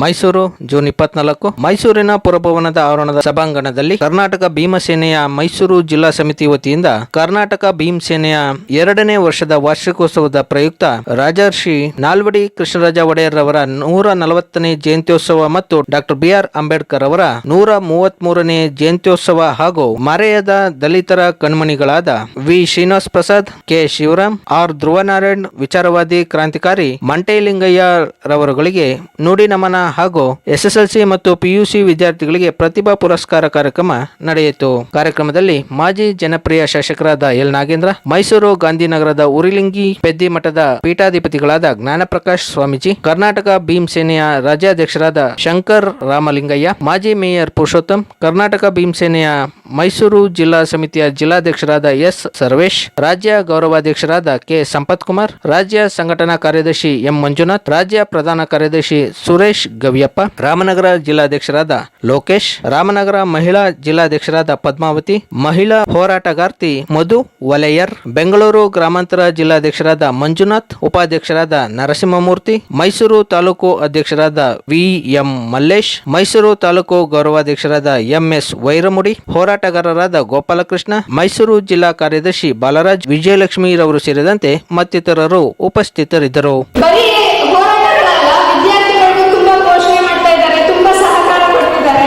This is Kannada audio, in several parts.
ಮೈಸೂರು, ಜೂನ್ ಇಪ್ಪತ್ನಾಲ್ಕು. ಮೈಸೂರಿನ ಪುರಭವನದ ಆವರಣದ ಸಭಾಂಗಣದಲ್ಲಿ ಕರ್ನಾಟಕ ಭೀಮಸೇನೆಯ ಮೈಸೂರು ಜಿಲ್ಲಾ ಸಮಿತಿ ವತಿಯಿಂದ ಕರ್ನಾಟಕ ಭೀಮಸೇನೆಯ ಎರಡನೇ ವರ್ಷದ ವಾರ್ಷಿಕೋತ್ಸವದ ಪ್ರಯುಕ್ತ ರಾಜರ್ಷಿ ನಾಲ್ವಡಿ ಕೃಷ್ಣರಾಜ ಒಡೆಯರ್ ಅವರ ನೂರ ನಲವತ್ತನೇ ಜಯಂತ್ಯೋತ್ಸವ ಮತ್ತು ಡಾಕ್ಟರ್ ಬಿ ಆರ್ ಅಂಬೇಡ್ಕರ್ ಅವರ ನೂರ ಮೂವತ್ತ್ ಮೂರನೇ ಜಯಂತ್ಯೋತ್ಸವ ಹಾಗೂ ಮರೆಯದ ದಲಿತರ ಕಣ್ಮಣಿಗಳಾದ V. Srinivas Prasad, K. Shivaram, R. Dhruvanarayan, ವಿಚಾರವಾದಿ ಕ್ರಾಂತಿಕಾರಿ ಮಂಟೇಲಿಂಗಯ್ಯ ರವರುಗಳಿಗೆ ನುಡಿ ನಮನ ಹಾಗೂ ಎಸ್ಎಸ್ಎಲ್ಸಿ ಮತ್ತು ಪಿಯುಸಿ ವಿದ್ಯಾರ್ಥಿಗಳಿಗೆ ಪ್ರತಿಭಾ ಪುರಸ್ಕಾರ ಕಾರ್ಯಕ್ರಮ ನಡೆಯಿತು. ಕಾರ್ಯಕ್ರಮದಲ್ಲಿ ಮಾಜಿ ಜನಪ್ರಿಯ ಶಾಸಕರಾದ ಎಲ್. ನಾಗೇಂದ್ರ, ಮೈಸೂರು ಗಾಂಧಿನಗರದ ಉರಿಲಿಂಗಿ ಪೆದ್ದಿ ಮಠದ ಪೀಠಾಧಿಪತಿಗಳಾದ ಜ್ಞಾನಪ್ರಕಾಶ್ ಸ್ವಾಮೀಜಿ, ಕರ್ನಾಟಕ ಭೀಮ್ ಸೇನೆಯ ರಾಜ್ಯಾಧ್ಯಕ್ಷರಾದ ಶಂಕರ್ ರಾಮಲಿಂಗಯ್ಯ, ಮಾಜಿ ಮೇಯರ್ ಪುರುಷೋತ್ತಮ್, ಕರ್ನಾಟಕ ಭೀಮ್ ಸೇನೆಯ ಮೈಸೂರು ಜಿಲ್ಲಾ ಸಮಿತಿಯ ಜಿಲ್ಲಾಧ್ಯಕ್ಷರಾದ ಎಸ್. ಸರ್ವೇಶ್, ರಾಜ್ಯ ಗೌರವಾಧ್ಯಕ್ಷರಾದ ಕೆ. ಸಂಪತ್ ಕುಮಾರ್ ರಾಜ್ಯ ಸಂಘಟನಾ ಕಾರ್ಯದರ್ಶಿ ಎಂ. ಮಂಜುನಾಥ್, ರಾಜ್ಯ ಪ್ರಧಾನ ಕಾರ್ಯದರ್ಶಿ ಸುರೇಶ್ ಗವಿಯಪ್ಪ, ರಾಮನಗರ ಜಿಲ್ಲಾಧ್ಯಕ್ಷರಾದ ಲೋಕೇಶ್, ರಾಮನಗರ ಮಹಿಳಾ ಜಿಲ್ಲಾಧ್ಯಕ್ಷರಾದ ಪದ್ಮಾವತಿ, ಮಹಿಳಾ ಹೋರಾಟಗಾರ್ತಿ ಮಧು ವಲಯರ್, ಬೆಂಗಳೂರು ಗ್ರಾಮಾಂತರ ಜಿಲ್ಲಾಧ್ಯಕ್ಷರಾದ ಮಂಜುನಾಥ್, ಉಪಾಧ್ಯಕ್ಷರಾದ ನರಸಿಂಹಮೂರ್ತಿ, ಮೈಸೂರು ತಾಲೂಕು ಅಧ್ಯಕ್ಷರಾದ ವಿ ಎಂ ಮಲ್ಲೇಶ್, ಮೈಸೂರು ತಾಲೂಕು ಗೌರವಾಧ್ಯಕ್ಷರಾದ ಎಂ ಎಸ್ ವೈರಮುಡಿ, ಹೋರಾಟಗಾರರಾದ ಗೋಪಾಲಕೃಷ್ಣ, ಮೈಸೂರು ಜಿಲ್ಲಾ ಕಾರ್ಯದರ್ಶಿ ಬಾಲರಾಜ್ ವಿಜಯಲಕ್ಷ್ಮಿ ರವರು ಸೇರಿದಂತೆ ಮತ್ತಿತರರು ಉಪಸ್ಥಿತರಿದ್ದರು ಬರೀ ಹೋರಾಟಗಳಲ್ಲ ವಿದ್ಯಾರ್ಥಿಗಳಿಗೂ ತುಂಬಾ ಪೋಷಣೆ ಮಾಡ್ತಾ ಇದ್ದಾರೆ ತುಂಬಾ ಸಹಕಾರ ಕೊಡ್ತಿದ್ದಾರೆ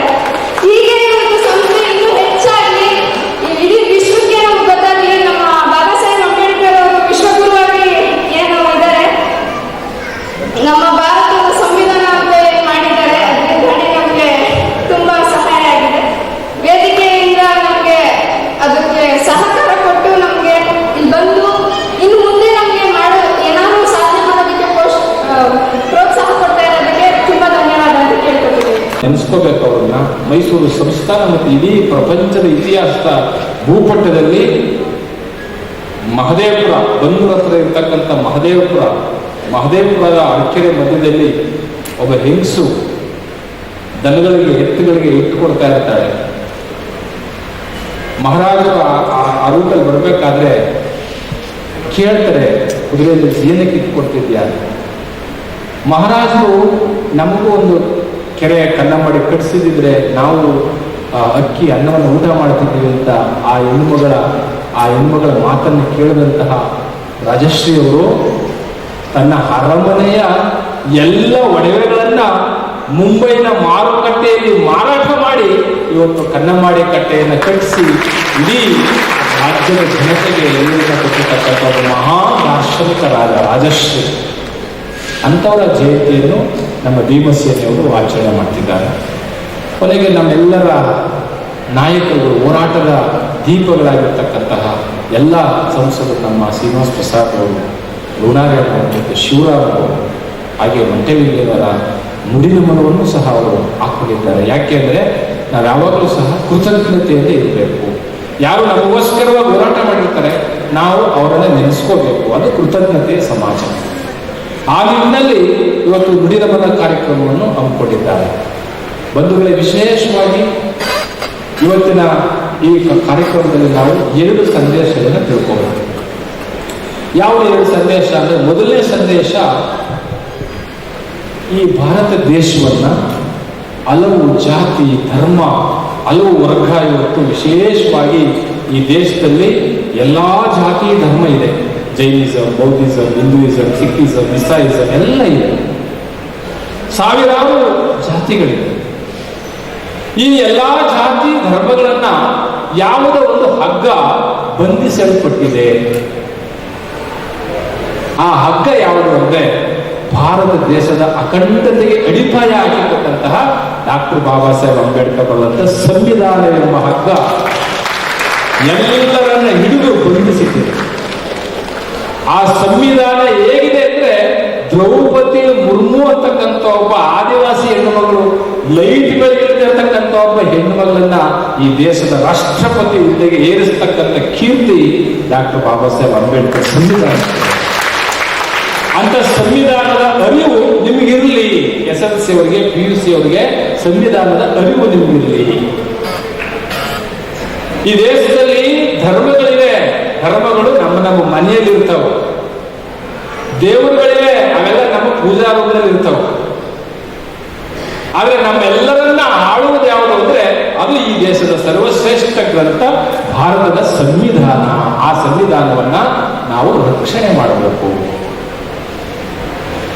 ಹೀಗೆ ಒಂದು ಸಂಸ್ಥೆ ಇನ್ನೂ ಹೆಚ್ಚಾಗಿ ಈ ಇಡೀ ವಿಶ್ವಕ್ಕೆ ನಮ್ಗೆ ಗೊತ್ತಾಗಲಿ ನಮ್ಮ ಬಾಬಾ ಸಾಹೇಬ್ ಅಂಬೇಡ್ಕರ್ ಅವರು ವಿಶ್ವಗುರುವಾಗಿ ಏನು ಇದ್ದಾರೆ ನಮ್ಮ ಭಾರತದ ಸಂವಿಧಾನ ಅಂತ ಏನ್ ಮಾಡಿದ್ದಾರೆ ಅದರಿಂದಾಗಿ ನಮಗೆ ತುಂಬಾ ಸಹಾಯ ಆಗಿದೆ ವೇದಿಕೆಯಿಂದ ನಮಗೆ ಅದಕ್ಕೆ ಸಹಕಾರ ಕೊಟ್ಟು ನಮಗೆ ಇಲ್ಲಿ ಬಂದು ಇನ್ನು ಮುಂದೆ ನಮಗೆ ಮಾಡೋ ಏನಾದರೂ ಸಾಧನೆ ಮಾಡೋದಕ್ಕೆ ಪೋಷ್ ಆ, ಪ್ರೋತ್ಸಾಹ ಕೊಡ್ತಾ ಇರೋದಕ್ಕೆ ತುಂಬಾ ಧನ್ಯವಾದ ಅಂತ ಕೇಳ್ಕೊತಿದ್ದೀನಿ ನೆನೆಸ್ಕೋಬೇಕು ಅವ್ರನ್ನ ಸಂಸ್ಥಾನ ಮತ್ತು ಇಡೀ ಪ್ರಪಂಚದ ಇತಿಹಾಸದ ಭೂಪಟ್ಟದಲ್ಲಿ ಮಹದೇವಪುರ ಬಂದೂರ ಹತ್ರ ಇರ್ತಕ್ಕಂಥ ಮಹದೇವಪುರ, ಮಹದೇವಪುರದ ಅಡಕೆರೆ ಮಧ್ಯದಲ್ಲಿ ಒಬ್ಬ ಹೆಂಗಸು ದನಗಳಿಗೆ, ಎತ್ತುಗಳಿಗೆ ಇಟ್ಟು ಕೊಡ್ತಾ ಇರ್ತಾಳೆ. ಮಹಾರಾಜರು ಆ- ರೂಪದಲ್ಲಿ ಬರ್ಬೇಕಾದ್ರೆ ಕೇಳ್ತಾರೆ ಕುದುರೆಯಲ್ಲಿ ಏನಕ್ಕೆ ಇಟ್ಟು ಕೊಡ್ತಿದ್ಯಾ ಮಹಾರಾಜರು ನಮಗೂ ಒಂದು ಕೆರೆ ಕನ್ನ ಮಾಡಿ ಕಟ್ಟಿಸಿದ್ರೆ ನಾವು ಅಕ್ಕಿ ಅನ್ನವನ್ನು ಊಟ ಮಾಡ್ತಿದ್ದೀವಿ ಅಂತ ಆ ಹೆಣ್ಮಗಳ ಆ ಹೆಣ್ಮಗಳ ಮಾತನ್ನು ಕೇಳಿದಂತಹ ರಾಜಶ್ರೀಯವರು ತನ್ನ ಅರಮನೆಯ ಎಲ್ಲ ಒಡವೆಗಳನ್ನ ಮುಂಬೈನ ಮಾರುಕಟ್ಟೆಯಲ್ಲಿ ಮಾರಾಟ ಮಾಡಿ ಇವತ್ತು ಕನ್ನಮಾಡಿ ಕಟ್ಟೆಯನ್ನು ಕಟ್ಟಿಸಿ ಇಡೀ ರಾಜ್ಯದ ಜನತೆಗೆ ಎಲ್ಲರಿಗೂ ಕೊಟ್ಟಿರ್ತಕ್ಕಂಥ ಮಹಾ ದಾರ್ಶನಿಕರಾದ ರಾಜಶ್ರೀ. ಅಂಥವರ ಜಯಂತಿಯನ್ನು ನಮ್ಮ ಭೀಮಸೇನೆಯವರು ಆಚರಣೆ ಮಾಡ್ತಿದ್ದಾರೆ. ಕೊನೆಗೆ ನಮ್ಮೆಲ್ಲರ ನಾಯಕರು, ಹೋರಾಟದ ದೀಪಗಳಾಗಿರ್ತಕ್ಕಂತಹ ಎಲ್ಲ ಸಂಸದರು, ನಮ್ಮ ಶ್ರೀನಿವಾಸ್ ಪ್ರಸಾದ್ ಅವರು ಲೋನಾರಾಯಣ ಮತ್ತು ಶಿವರಾಮ್ ಅವರು, ಹಾಗೆ ನುಡಿನಮನವನ್ನು ಸಹ ಅವರು ಹಾಕೊಂಡಿದ್ದಾರೆ ಯಾಕೆಂದರೆ ನಾವು ಯಾವಾಗಲೂ ಸಹ ಕೃತಜ್ಞತೆಯಲ್ಲಿ ಇರಬೇಕು. ಯಾರು ನಮಗೋಸ್ಕರವಾಗಿ ಹೋರಾಟ ಮಾಡಿರ್ತಾರೆ, ನಾವು ಅವರನ್ನು ನೆನೆಸ್ಕೋಬೇಕು. ಅದು ಕೃತಜ್ಞತೆಯ ಸಮಾಜ. ಆ ನಿಟ್ಟಿನಲ್ಲಿ ಇವತ್ತು ನುಡಿನಮನ ಕಾರ್ಯಕ್ರಮವನ್ನು ಹಮ್ಮಿಕೊಂಡಿದ್ದಾರೆ. ಬಂಧುಗಳೇ, ವಿಶೇಷವಾಗಿ ಇವತ್ತಿನ ಈ ಕಾರ್ಯಕ್ರಮದಲ್ಲಿ ನಾವು ಎರಡು ಸಂದೇಶಗಳನ್ನು ತಿಳ್ಕೋಬೇಕು ಯಾವ ಎರಡು ಸಂದೇಶ ಅಂದ್ರೆ, ಮೊದಲನೇ ಸಂದೇಶ ಈ ಭಾರತ ದೇಶವನ್ನ ಹಲವು ಜಾತಿ, ಧರ್ಮ, ಹಲವು ವರ್ಗ ಇವತ್ತು ವಿಶೇಷವಾಗಿ ಈ ದೇಶದಲ್ಲಿ ಎಲ್ಲ ಜಾತಿ, ಧರ್ಮ ಇದೆ. ಜೈನಿಸಂ, ಬೌದ್ಧಿಸಂ, ಹಿಂದೂಯಿಸಂ ಸಿಖಿಸಂ ಇಸಾಯಿಸಂ ಎಲ್ಲ ಇದೆ. ಸಾವಿರಾರು ಜಾತಿಗಳಿವೆ ಈ ಎಲ್ಲ ಜಾತಿ ಧರ್ಮಗಳನ್ನ ಯಾವುದೋ ಒಂದು ಹಗ್ಗ ಬಂಧಿಸಲ್ಪಟ್ಟಿದೆ. ಆ ಹಗ್ಗ ಯಾವುದು ಅಂದ್ರೆ ಭಾರತ ದೇಶದ ಅಖಂಡತೆಗೆ ಅಡಿಪಾಯ ಹಾಕಿಕೊಟ್ಟಂತಹ ಡಾಕ್ಟರ್ ಬಾಬಾ ಸಾಹೇಬ್ ಅಂಬೇಡ್ಕರ್ ಅವರಂತ ಸಂವಿಧಾನ ಎಂಬ ಹಗ್ಗ ಎಲ್ಲರನ್ನ ಹಿಡಿದು ಬಂಧಿಸಿದೆ ಆ ಸಂವಿಧಾನ ಹೇಗಿದೆ ಅಂದ್ರೆ ದ್ರೌಪದಿ ಮುರ್ಮು ಅಂತಕ್ಕಂಥ ಒಬ್ಬ ಆದಿವಾಸಿ ಹೆಣ್ಣುಮಗಳು ಲೈಟ್ ಬೆಳಗಿರ್ತಕ್ಕಂಥ ಒಬ್ಬ ಹೆಣ್ಣುಮಗಳನ್ನ ಈ ದೇಶದ ರಾಷ್ಟ್ರಪತಿ ಹುದ್ದೆಗೆ ಏರಿಸ್ತಕ್ಕಂಥ ಕೀರ್ತಿ ಡಾಕ್ಟರ್ ಬಾಬಾ ಸಾಹೇಬ್ ಅಂಬೇಡ್ಕರ್ ಸಂವಿಧಾನ ಅಂತ ಸಂವಿಧಾನದ ಅರಿವು ನಿಮಗಿರಲಿ. ಎಸ್ ಎಲ್ ಸಿ ಅವರಿಗೆ, ಪಿ ಯು ಸಿ ಅವರಿಗೆ ಸಂವಿಧಾನದ ಅರಿವು ನಿಮಗಿರಲಿ. ಈ ದೇಶದಲ್ಲಿ ಧರ್ಮಗಳಿವೆ. ಧರ್ಮಗಳು ನಮ್ಮ ನಮ್ಮ ಮನೆಯಲ್ಲಿ ಇರ್ತಾವೆ ದೇವರುಗಳಿವೆ. ಅವೆಲ್ಲ ನಮ್ಮ ಪೂಜಾ ರೂಪದಲ್ಲಿ ಇರ್ತಾವೆ ಆದ್ರೆ ನಮ್ಮೆಲ್ಲರನ್ನ ಅದು ಈ ದೇಶದ ಸರ್ವಶ್ರೇಷ್ಠ ಗ್ರಂಥ ಭಾರತದ ಸಂವಿಧಾನ. ಆ ಸಂವಿಧಾನವನ್ನ ನಾವು ರಕ್ಷಣೆ ಮಾಡಬೇಕು.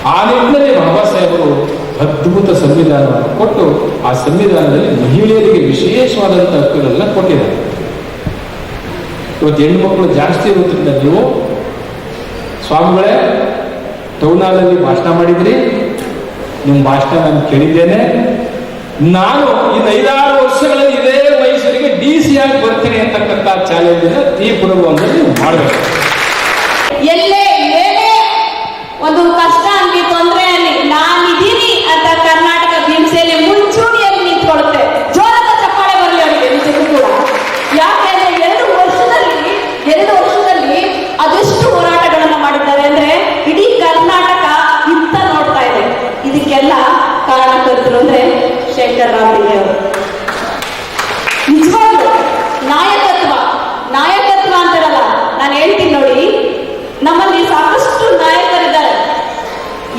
ಆ ನಿಟ್ಟಿನಲ್ಲಿ ಬಾಬಾ ಸಾಹೇಬರು ಅದ್ಭುತ ಸಂವಿಧಾನವನ್ನು ಕೊಟ್ಟು ಆ ಸಂವಿಧಾನದಲ್ಲಿ ಮಹಿಳೆಯರಿಗೆ ವಿಶೇಷವಾದಂತಹ ಹಕ್ಕುಗಳನ್ನ ಕೊಟ್ಟಿದ್ದಾರೆ. ಇವತ್ತು ಹೆಣ್ಮಕ್ಳು ಜಾಸ್ತಿ ಇರೋದ್ರಿಂದ ನೀವು. ಸ್ವಾಮಿಗಳೇ ಟೌನ್ ಹಾಲಲ್ಲಿ ಭಾಷಣ ಮಾಡಿದ್ರಿ. ನಿಮ್ಮ ಭಾಷಣ ನಾನು ಕೇಳಿದ್ದೇನೆ. ನಾನು ಇನ್ನು ಅಂತಕ್ಕಂಥ ಚಾಲೆಂಜ್ ತೀರ್ಪುರವನ್ನು ನೀವು ಮಾಡಬೇಕು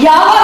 ಯಾವ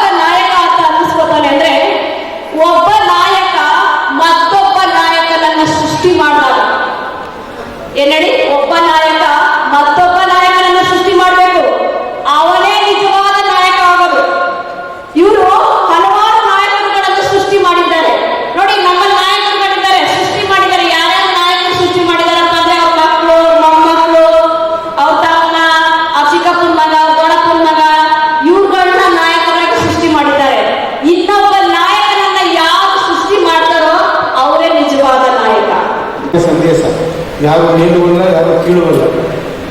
ಯಾರು ಮೇಲುವಲ್ಲ ಯಾರು ಕೀಳುವಲ್ಲ.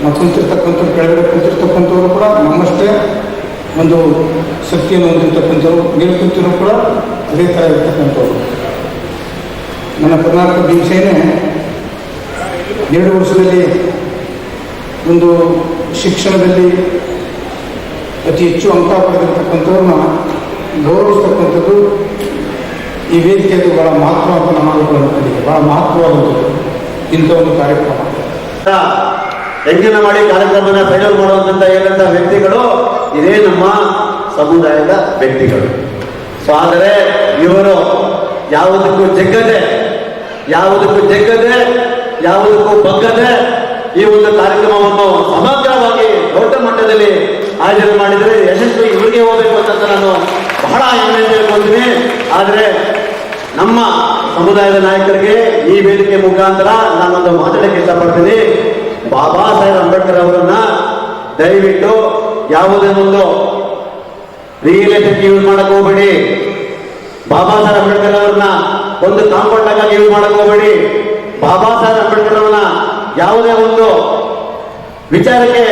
ನಾವು ಕುಂತಿರ್ತಕ್ಕಂಥ ಕೆಳಗಡೆ ಕುಂತಿರ್ತಕ್ಕಂಥವ್ರು ಕೂಡ ನಮ್ಮಷ್ಟೇ ಒಂದು ಶಕ್ತಿಯನ್ನು ಹೊಂದಿರ್ತಕ್ಕಂಥವ್ರು, ಮೇಲೆ ಕುಂತಿರೋ ಕೂಡ ಅದೇ ಥರ ಇರ್ತಕ್ಕಂಥವ್ರು. ನನ್ನ ಕರ್ನಾಟಕ ಭೀಮಸೇನೆ ಎರಡು ವರ್ಷದಲ್ಲಿ ಒಂದು ಶಿಕ್ಷಣದಲ್ಲಿ ಅತಿ ಹೆಚ್ಚು ಅಂಕ ಪಡೆದಿರ್ತಕ್ಕಂಥವ್ರನ್ನ ಗೌರವಿಸ್ತಕ್ಕಂಥದ್ದು ಈ ವೇದಿಕೆಯಲ್ಲಿ ಬಹಳ ಮಹತ್ವ ಅಂತ ನಾನು ಬಹಳ ಮಹತ್ವವಾದಂಥದ್ದು ಇಂಥ ಒಂದು ಕಾರ್ಯಕ್ರಮ. ಯಜ್ಞನ ಮಾಡಿ ಕಾರ್ಯಕ್ರಮನ ಫೈನಲ್ ಮಾಡುವಂತ ಏನಂತ ವ್ಯಕ್ತಿಗಳು? ಇದೇ ನಮ್ಮ ಸಮುದಾಯದ ವ್ಯಕ್ತಿಗಳು. ಸೊ ಆದರೆ ಇವರು ಯಾವುದಕ್ಕೂ ಜಗ್ಗದೆ ಯಾವುದಕ್ಕೂ ಜಗ್ಗದೆ, ಯಾವುದಕ್ಕೂ ಬಗ್ಗದೆ ಈ ಒಂದು ಕಾರ್ಯಕ್ರಮವನ್ನು ಸಮಗ್ರವಾಗಿ ದೊಡ್ಡ ಮಟ್ಟದಲ್ಲಿ ಆಯೋಜನೆ ಮಾಡಿದರೆ ಯಶಸ್ವಿ ಇವರಿಗೆ ಹೋಗಬೇಕು ಅಂತ ನಾನು ಬಹಳ ಹೆಮ್ಮೆ ಹೇಳ್ಕೊಳ್ತೀನಿ. ಆದರೆ ನಮ್ಮ ಸಮುದಾಯದ ನಾಯಕರಿಗೆ ಈ ವೇದಿಕೆ ಮುಖಾಂತರ ನಾನೊಂದು ಮಾತಾಡಕ್ಕೆ ಇಷ್ಟಪಡ್ತೀನಿ ಬಾಬಾ ಸಾಹೇಬ್ ಅಂಬೇಡ್ಕರ್ ಅವರನ್ನ ದಯವಿಟ್ಟು ಯಾವುದೇ ಒಂದು ರಿಯಲ್ ಎಸ್ಟೇಟ್ ಯೂಸ್ ಮಾಡಕ್ ಹೋಗ್ಬೇಡಿ. ಬಾಬಾ ಸಾಹೇಬ್ ಅಂಬೇಡ್ಕರ್ ಅವ್ರನ್ನ ಒಂದು ಕಾಂಪೌಂಡ್ ಯೂಸ್ ಮಾಡಕ್ ಹೋಗ್ಬೇಡಿ. ಬಾಬಾ ಸಾಹೇಬ್ ಅಂಬೇಡ್ಕರ್ ಅವ್ರನ್ನ ಯಾವುದೇ ಒಂದು ವಿಚಾರಕ್ಕೆ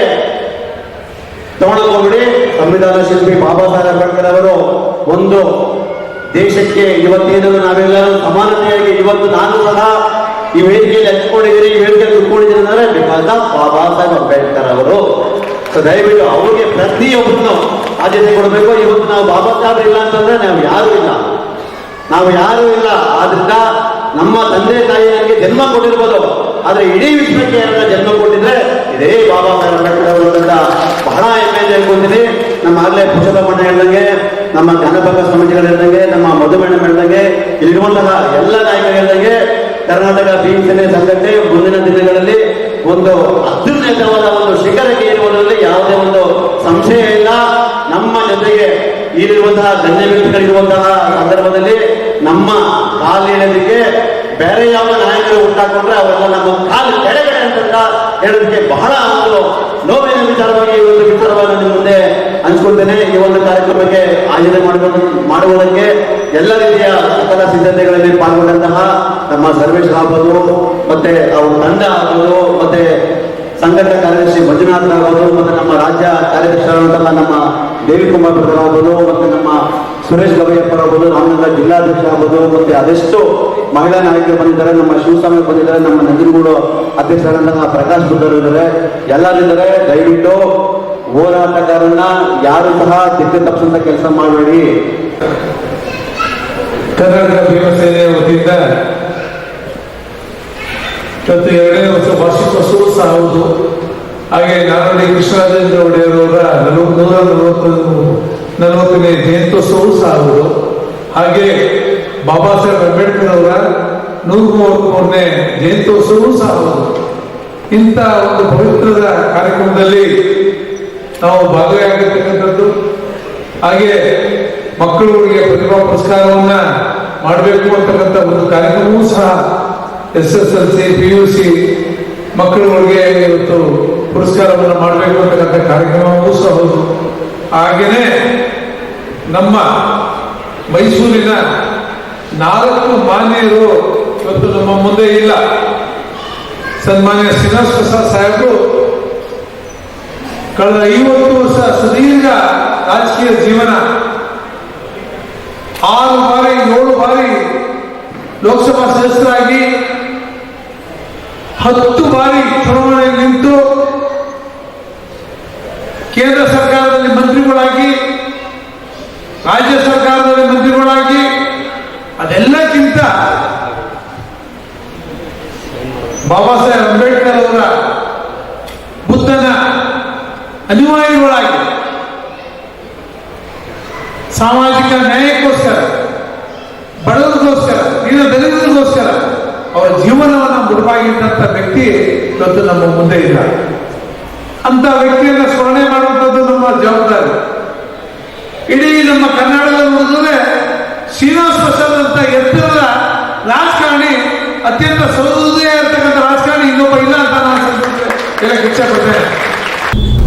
ತಗೊಳಕ್ ಹೋಗ್ಬಿಡಿ. ಸಂವಿಧಾನ ಶಿಲ್ಪಿ ಬಾಬಾ ಸಾಹೇಬ್ ಅಂಬೇಡ್ಕರ್ ಅವರು ಒಂದು ದೇಶಕ್ಕೆ ಇವತ್ತೇನು ನಾವೆಲ್ಲರೂ ಸಮಾನತೆಯಾಗಿ ಇವತ್ತು ನಾನು ಸಹ ಈ ವೇದಿಕೆಯಲ್ಲಿ ಹಚ್ಕೊಂಡಿದ್ದೀರಿ ಈ ವೇದಿಕೆಯಲ್ಲಿ ಕುತ್ಕೊಂಡಿದ್ದೀನಿ ಅಂದ್ರೆ ಬಿಕಾಸ್ ಆಫ್ ಬಾಬಾ ಸಾಹೇಬ್ ಅಂಬೇಡ್ಕರ್ ಅವರು. ಸೊ ದಯವಿಟ್ಟು ಅವರಿಗೆ ಪ್ರತಿಯೊಬ್ಬನು ಆದ್ಯತೆ ಕೊಡಬೇಕು. ಇವತ್ತು ನಾವು ಬಾಬಾ ಸಾಹೇಬ್ ಇಲ್ಲ ಅಂತಂದ್ರೆ ನಾವು ಯಾರು ಇಲ್ಲ. ನಾವು ಯಾರು ಇಲ್ಲ. ಆದ್ರಿಂದ ನಮ್ಮ ತಂದೆ ತಾಯಿ ನನಗೆ ಜನ್ಮ ಕೊಟ್ಟಿರ್ಬೋದು. ಆದ್ರೆ ಇಡೀ ವಿಶ್ವಕ್ಕೆ ಯಾರ ಜನ್ಮ ಕೊಟ್ಟಿದ್ರೆ ಇದೇ ಬಾಬಾ ಸಾಹೇಬ್ ಅಂಬೇಡ್ಕರ್ ಅವರು ಬಹಳ ಅಂತ ಹೇಳ್ಕೊತೀನಿ ನಮ್ಮ ಆಗ್ಲೇ ಪುರುಷೋತ್ತಮ ಹೇಳ್ದಂಗೆ ನಮ್ಮ ಜ್ಞಾನಭಾಗ ಸ್ವಾಮೀಜಿಗಳು ನಮ್ಮ ಮಧುಮೇಣ ಮೇಳದಂಗೆ, ಇಲ್ಲಿರುವಂತಹ ಎಲ್ಲ ನಾಯಕರಿಲ್ಲದಂಗೆ ಕರ್ನಾಟಕ ಭೀಮಸೇನೆ ಸಂಘಟನೆ ಮುಂದಿನ ದಿನಗಳಲ್ಲಿ ಒಂದು ಅತ್ಯುನ್ನತವಾದ ಒಂದು ಶಿಖರಕ್ಕೆ ಇರುವುದರಲ್ಲಿ ಯಾವುದೇ ಒಂದು ಸಂಶಯ ಇಲ್ಲ. ನಮ್ಮ ಜೊತೆಗೆ ಇಲ್ಲಿರುವಂತಹ ಗಣ್ಯ ಸಂದರ್ಭದಲ್ಲಿ ನಮ್ಮ ಕಾಲಿಡಲಿಕ್ಕೆ ಬೇರೆ ಯಾವ ನಾಯಕರು ಉಂಟಾಕೊಂಡ್ರೆ ಅವರೆಲ್ಲ ನಮ್ಮ ಕಾಲು ಕೆಳಗಡೆ ಅಂತ ಹೇಳೋದಕ್ಕೆ ಬಹಳ ಒಂದು ನೋವಿನ ವಿಚಾರವಾಗಿ, ಒಂದು ವಿಚಾರವನ್ನು ಮುಂದೆ ಈ ಒಂದು ಕಾರ್ಯಕ್ರಮಕ್ಕೆ ಆಯೋಜನೆ ಮಾಡುವ ಮಾಡುವುದಕ್ಕೆ ಎಲ್ಲ ರೀತಿಯ ಸಕಲ ಸಿದ್ಧತೆಗಳಲ್ಲಿ ಪಾಲ್ಗೊಂಡಂತಹ ನಮ್ಮ ಸರ್ವೇಶ್ ಆಗ್ಬೋದು ಮತ್ತೆ ಅವರ ತಂಡ ಆಗ್ಬೋದು ಮತ್ತೆ ಸಂಘಟನಾ ಕಾರ್ಯದರ್ಶಿ ಮಂಜುನಾಥ್ ಆಗ್ಬೋದು ಮತ್ತೆ ನಮ್ಮ ರಾಜ್ಯ ಕಾರ್ಯದರ್ಶಿಯಾದಂತಹ ನಮ್ಮ ದೇವಿ ಕುಮಾರ್ ಆಗ್ಬೋದು ಮತ್ತೆ ನಮ್ಮ ಸುರೇಶ್ ಗವಯ್ಯಪ್ಪರ್ ಆಗ್ಬೋದು ರಾಮನಗರ ಜಿಲ್ಲಾಧ್ಯಕ್ಷ ಆಗ್ಬೋದು ಮತ್ತೆ ಅದೆಷ್ಟು ಮಹಿಳಾ ನಾಯಕರು ಬಂದಿದ್ದಾರೆ, ನಮ್ಮ ಶಿವಸ್ವಾಮಿ ಬಂದಿದ್ದಾರೆ, ನಮ್ಮ ನಂಜನಗೂಡು ಅಧ್ಯಕ್ಷರಾದಂತಹ ಪ್ರಕಾಶ್ ಬುದ್ಧರು ಇದ್ದಾರೆ. ಎಲ್ಲರಿದ್ದಾರೆ ದಯವಿಟ್ಟು ಹೋರಾಟಗಾರನ್ನ ಯಾರು ಸಹ ದಿಕ್ಕು ತಪ್ಪಿಸಂತ ಕೆಲಸ ಮಾಡಬೇಡಿ. ಕರ್ನಾಟಕ ಭೀಮಸೇನೆಯ ವತಿಯಿಂದ ಇವತ್ತು ಎರಡನೇ ವರ್ಷ ಸಹ ಹೌದು. ಹಾಗೆ ನಾರಾಯಣ ಕೃಷ್ಣರಾಜೇಂದ್ರ ಒಡೆಯರವರ ನಲವತ್ತು ನೂರ ನಲವತ್ತೊಂದು, ನಲವತ್ತನೇ ಜಯಂತ್ಯೋತ್ಸವವೂ ಸಹ ಹೌದು. ಹಾಗೆ ಬಾಬಾ ಸಾಹೇಬ್ ಅಂಬೇಡ್ಕರ್ ಅವರ ನೂರ ಮೂವತ್ಮೂರನೇ ಜಯಂತ್ಯೋತ್ಸವವೂ ಸಹ ಹೌದು. ಇಂಥ ಒಂದು ಪವಿತ್ರದ ಕಾರ್ಯಕ್ರಮದಲ್ಲಿ ನಾವು ಭಾಗಿಯಾಗಿರ್ತಕ್ಕಂಥದ್ದು ಹಾಗೆ ಮಕ್ಕಳುಗಳಿಗೆ ಪ್ರತಿಭಾ ಪುರಸ್ಕಾರವನ್ನ ಮಾಡಬೇಕು ಅಂತಕ್ಕಂಥ ಒಂದು ಕಾರ್ಯಕ್ರಮವೂ ಸಹ S S L C, P U C ಮಕ್ಕಳುಗಳಿಗೆ ಇವತ್ತು ಪುರಸ್ಕಾರವನ್ನು ಮಾಡಬೇಕು ಅಂತಕ್ಕಂಥ ಕಾರ್ಯಕ್ರಮವೂ ಸಹ ಹೌದು. ಹಾಗೆಯೇ ನಮ್ಮ ಮೈಸೂರಿನ ನಾಲ್ಕು ಮಾನ್ಯರು ಇವತ್ತು ನಮ್ಮ ಮುಂದೆ ಇಲ್ಲ. ಸನ್ಮಾನ್ಯ ಶ್ರೀನಿವಾಸ ಪ್ರಸಾದ್ ಸಾಹೇಬರು ಕಳೆದ ಐವತ್ತು ವರ್ಷ ಸುದೀರ್ಘ ರಾಜಕೀಯ ಜೀವನ, ಆರು ಬಾರಿ, ಏಳು ಬಾರಿ ಲೋಕಸಭಾ ಸದಸ್ಯರಾಗಿ, ಹತ್ತು ಬಾರಿ ಚುನಾವಣೆ ನಿಂತು ಕೇಂದ್ರ ಸರ್ಕಾರದಲ್ಲಿ ಮಂತ್ರಿಗಳಾಗಿ, ರಾಜ್ಯ ಸರ್ಕಾರದಲ್ಲಿ ಮಂತ್ರಿಗಳಾಗಿ, ಅದೆಲ್ಲಕ್ಕಿಂತ ಬಾಬಾ ಸಾಹೇಬ್ ಅಂಬೇಡ್ಕರ್ ಅವರ ಬುದ್ಧನ ಅನಿವಾರ್ಯಗಳಾಗಿ ಸಾಮಾಜಿಕ ನ್ಯಾಯಕ್ಕೋಸ್ಕರ, ಬಡವರಿಗೋಸ್ಕರ, ನೀನು ದಲಿತರಿಗೋಸ್ಕರ ಅವರ ಜೀವನವನ್ನು ಮುಡುಪಾಗಿಟ್ಟಂತ ವ್ಯಕ್ತಿ ಇವತ್ತು ನಮ್ಮ ಮುಂದೆ ಇಲ್ಲ. ಅಂತ ವ್ಯಕ್ತಿಯನ್ನು ಸ್ಮರಣೆ ಮಾಡುವಂಥದ್ದು ನಮ್ಮ ಜವಾಬ್ದಾರಿ. ಇಡೀ ನಮ್ಮ ಕನ್ನಡದ ನೋಡಿದ್ರೆ ಶ್ರೀನಿವಾಸ ಪ್ರಸಾದ್ ಅಂತ ಎತ್ತರದ ರಾಜಕಾರಣಿ, ಅತ್ಯಂತ ಸೌಹೃದಯ ಇರ್ತಕ್ಕಂಥ ರಾಜಕಾರಣಿ ಇನ್ನೊಬ್ಬ ಇಲ್ಲ ಅಂತ ನಾನು ಹೇಳಕ್ಕೆ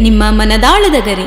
ನಿಮ್ಮ ಮನದಾಳದ ಗರಿ.